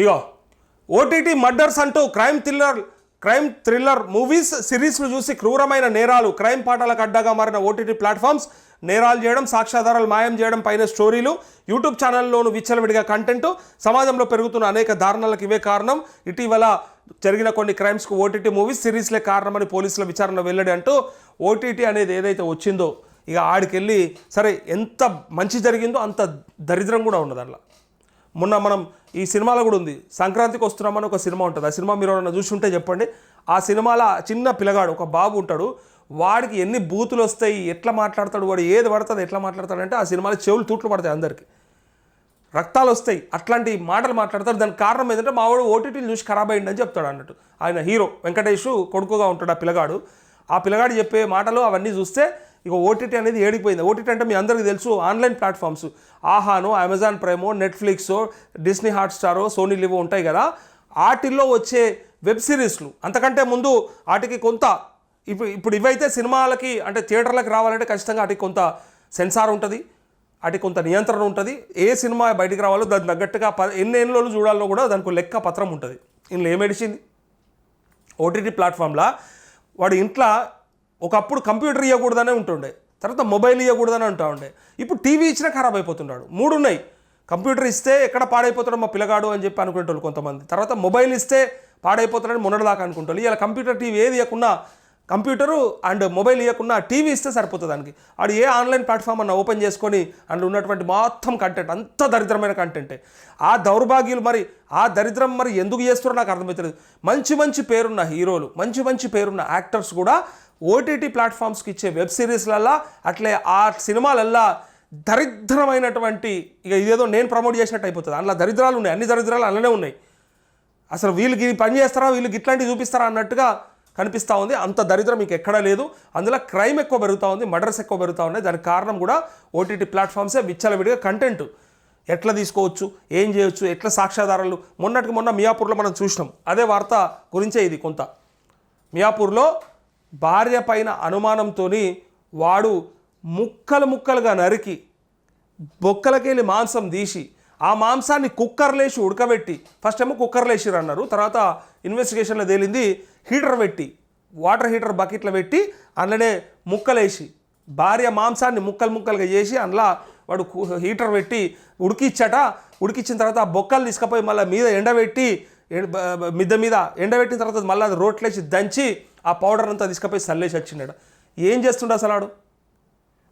ఇగో OTT murders అంటూ crime thriller crime thriller movies సిరీస్లు చూసి క్రూరమైన నేరాలు క్రైమ్ పాటలకు అడ్డగా మారిన ఓటీటీ ప్లాట్ఫామ్స్ నేరాలు చేయడం సాక్ష్యాధారాలు మాయం చేయడం పైన స్టోరీలు యూట్యూబ్ ఛానల్లోనూ విచ్చలవిడిగా కంటెంట్ సమాజంలో పెరుగుతున్న అనేక దారుణాలకు ఇవే కారణం. ఇటీవల జరిగిన కొన్ని క్రైమ్స్కు ఓటీటీ మూవీస్ సిరీస్లే కారణమని పోలీసుల విచారణ వెల్లడి అంటూ ఓటీటీ అనేది ఏదైతే వచ్చిందో ఇక ఆడికెళ్ళి సరే ఎంత మంచి జరిగిందో అంత దరిద్రం కూడా ఉన్నది అందులో మొన్న మనం ఈ సినిమాలో కూడా ఉంది. సంక్రాంతికి వస్తున్నామని ఒక సినిమా ఉంటుంది. ఆ సినిమా మీరు ఎవరైనా చూసి ఉంటే చెప్పండి. ఆ సినిమాలో చిన్న పిల్లగాడు ఒక బాబు ఉంటాడు. వాడికి ఎన్ని బూతులు వస్తాయి ఎట్లా మాట్లాడతాడు వాడు ఏది పడుతుంది ఎట్లా మాట్లాడతాడంటే ఆ సినిమాలో చెవులు తూట్లు పడతాయి అందరికీ. రక్తాలు వస్తాయి. అట్లాంటి మాటలు మాట్లాడతారు. దానికి కారణం ఏంటంటే మా వాడు ఓటీటీలు చూసి ఖరాబ్ అయ్యిందని చెప్తాడు అన్నట్టు. ఆయన హీరో వెంకటేష్ కొడుకుగా ఉంటాడు ఆ పిల్లగాడు. ఆ పిల్లగాడు చెప్పే మాటలు అవన్నీ చూస్తే ఇక ఓటీటీ అనేది ఏడిపోయింది ఓటీటీ అంటే మీ అందరికీ తెలుసు ఆన్లైన్ ప్లాట్ఫామ్స్ ఆహాను అమెజాన్ ప్రైమో నెట్ఫ్లిక్స్ డిస్నీ హాట్స్టారో సోనీ లివో ఉంటాయి కదా. వాటిల్లో వచ్చే వెబ్ సిరీస్లు అంతకంటే ముందు వాటికి కొంత ఇప్పుడు ఇప్పుడు ఇవైతే సినిమాలకి అంటే థియేటర్లకు రావాలంటే ఖచ్చితంగా వాటికి కొంత సెన్సార్ ఉంటుంది వాటికి కొంత నియంత్రణ ఉంటుంది. ఏ సినిమా బయటికి రావాలో దానికి తగ్గట్టుగా ప ఎన్ని ఏళ్ళు చూడాలో కూడా దానికి లెక్క పత్రం ఉంటుంది. ఇందులో ఏం ఏడిచింది? ఓటీటీ ప్లాట్ఫామ్లా? వాడు ఇంట్లో ఒకప్పుడు కంప్యూటర్ ఇవ్వకూడదనే ఉంటుండే. తర్వాత మొబైల్ ఇవ్వకూడదని అంటూ ఉండే. ఇప్పుడు టీవీ ఇచ్చినా ఖరాబ్ అయిపోతున్నాడు మూడు ఉన్నాయి కంప్యూటర్ ఇస్తే ఎక్కడ పాడైపోతాడో మా పిల్లగాడు అని చెప్పి అనుకునేటోళ్ళు కొంతమంది. తర్వాత మొబైల్ ఇస్తే పాడైపోతాడని మొన్నటిదాకా అనుకుంటారు ఇలా కంప్యూటర్ టీవీ ఏది ఇవ్వకుండా కంప్యూటరు అండ్ మొబైల్ ఇవ్వకుండా టీవీ ఇస్తే సరిపోతుంది దానికి. ఆడు ఏ ఆన్లైన్ ప్లాట్ఫామ్ అన్న ఓపెన్ చేసుకొని అందులో ఉన్నటువంటి మొత్తం కంటెంట్ అంత దరిద్రమైన కంటెంటే ఆ దౌర్భాగ్యులు మరి ఆ దరిద్రం మరి ఎందుకు చేస్తారో నాకు అర్థమవుతుంది మంచి మంచి పేరున్న హీరోలు మంచి మంచి పేరున్న యాక్టర్స్ కూడా ఓటీటీ ప్లాట్ఫామ్స్కి ఇచ్చే వెబ్ సిరీస్లల్లా అట్లే ఆ సినిమాలల్లా దరిద్రమైనటువంటి ఇక ఇదేదో నేను ప్రమోట్ చేసినట్టు అయిపోతుంది. అందులో దరిద్రాలు ఉన్నాయి అన్ని దరిద్రాలు అలానే ఉన్నాయి. అసలు వీళ్ళకి పని చేస్తారా వీళ్ళకి ఇట్లాంటివి చూపిస్తారా అన్నట్టుగా కనిపిస్తూ ఉంది. అంత దరిద్రం మీకు ఎక్కడా లేదు. అందులో క్రైమ్ ఎక్కువ పెరుగుతూ ఉంది మర్డర్స్ ఎక్కువ పెరుగుతూ ఉన్నాయి. దానికి కారణం కూడా ఓటీటీ ప్లాట్ఫామ్సే విచ్చలవిడిగా కంటెంట్ ఎట్లా తీసుకోవచ్చు ఏం చేయొచ్చు ఎట్లా సాక్ష్యాధారాలు? మొన్నటికి మొన్న మియాపూర్లో మనం చూసినాం. అదే వార్త గురించే ఇది కొంత. మియాపూర్లో భార్య పైన అనుమానంతో వాడు ముక్కలు ముక్కలుగా నరికి బొక్కలకెళ్ళి మాంసం తీసి ఆ మాంసాన్ని కుక్కర్లేసి ఉడకబెట్టి ఫస్ట్ ఏమో కుక్కర్లేసిరు అన్నారు తర్వాత ఇన్వెస్టిగేషన్లో తేలింది హీటర్ పెట్టి వాటర్ హీటర్ బకెట్లో పెట్టి అందులోనే ముక్కలేసి భార్య మాంసాన్ని ముక్కలు ముక్కలుగా చేసి అందులో వాడు కు- హీటర్ పెట్టి ఉడికిచ్చట ఉడికిచ్చిన తర్వాత ఆ బొక్కలు తీసుకుపోయి మళ్ళీ మీద ఎండబెట్టి మిద్ద మీద ఎండబెట్టిన తర్వాత మళ్ళీ అది రోట్లేసి దంచి ఆ పౌడర్ అంతా తీసుకుపోయి సల్లేసి వచ్చిండట. ఏం చేస్తుండే అసలు ఆడు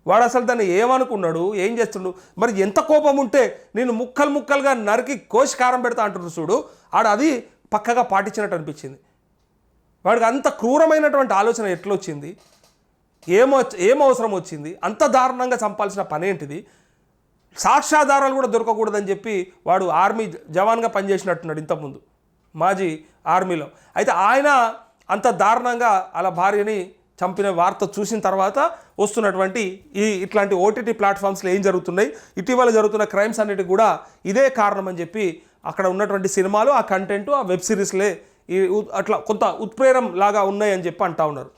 వాడు అసలు దాన్ని ఏమనుకున్నాడు? ఏం చేస్తుండు? మరి ఎంత కోపం ఉంటే నేను ముక్కలు ముక్కలుగా నరికి కోసి కారం పెడతా అంటున్నాడు చూడు ఆడు అది పక్కగా పాటించినట్టు అనిపించింది. వాడికి అంత క్రూరమైనటువంటి ఆలోచన ఎట్లొచ్చింది? ఏమో ఏం అవసరం వచ్చింది? అంత దారుణంగా చంపాల్సిన పని ఏంటిది? సాక్ష్యాధారాలు కూడా దొరకకూడదని చెప్పి వాడు ఆర్మీ జవాన్గా పనిచేసినట్టున్నాడు ఇంతకుముందు మాజీ ఆర్మీలో. అయితే ఆయన అంత దారుణంగా అలా భార్యని చంపిన వార్త చూసిన తర్వాత వస్తున్నటువంటి ఈ ఇట్లాంటి ఓటీటీ ప్లాట్ఫామ్స్లో ఏం జరుగుతున్నాయి? ఇటీవల జరుగుతున్న క్రైమ్స్ అన్నిటి కూడా ఇదే కారణం అని చెప్పి అక్కడ ఉన్నటువంటి సినిమాలు ఆ కంటెంట్ ఆ వెబ్ సిరీస్లే ఈ అట్లా కొంత ఉత్ప్రేరం లాగా ఉన్నాయి అని చెప్పి అంటా ఉన్నారు.